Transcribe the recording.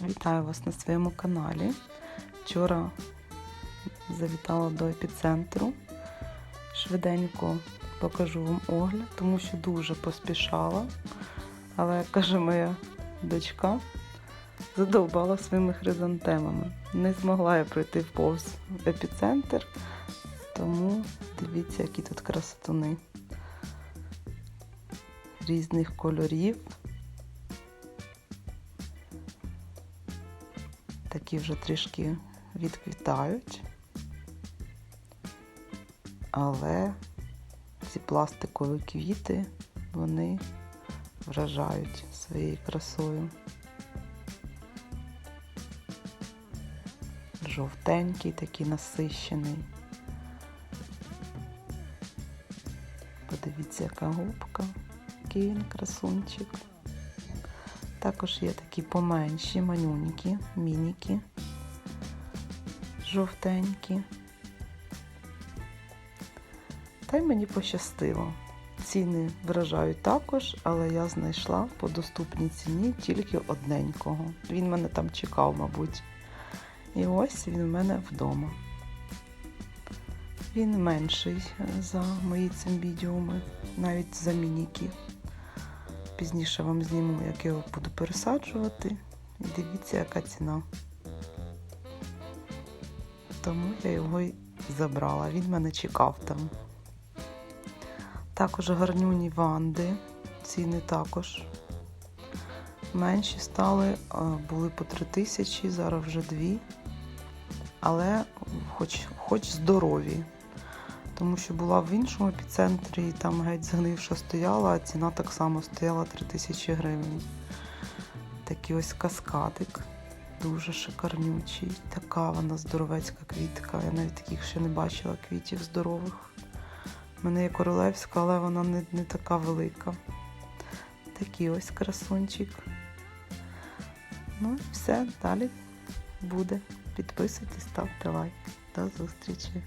Вітаю вас на своєму каналі. Вчора завітала до епіцентру. Швиденько покажу вам огляд, тому що дуже поспішала. Але, як каже моя дочка, задовбала своїми хризантемами. Не змогла я пройти повз епіцентр, тому дивіться, які тут красотуни різних кольорів. Такі вже трішки відквітають. Але ці пластикові квіти, вони вражають своєю красою. Жовтенький, такий насищений. Подивіться, яка губка, який він красунчик. Також є такі поменші, манюнькі, мініки, жовтенькі. Та й мені пощастило. Ціни вражають також, але я знайшла по доступній ціні тільки одненького. Він мене там чекав, мабуть. І ось він у мене вдома. Він менший за мої цимбідіуми, навіть за мініки. Пізніше вам зніму, як я його буду пересаджувати. І дивіться, яка ціна. Тому я його й забрала. Він мене чекав там. Також гарнюні ванди. Ціни також. Менші стали, були по 3 тисячі, зараз вже 2. Але хоч, хоч здорові тому що була в іншому епіцентрі, і там геть згнивша стояла, а ціна так само стояла 3000 гривень. Такий ось каскадик, дуже шикарнючий. Така вона здоровецька квітка. Я навіть таких ще не бачила квітів здорових. У мене є королевська, але вона не, не така велика. Такий ось красунчик. Ну і все, далі буде. Підписуйтесь, ставте лайк. До зустрічі!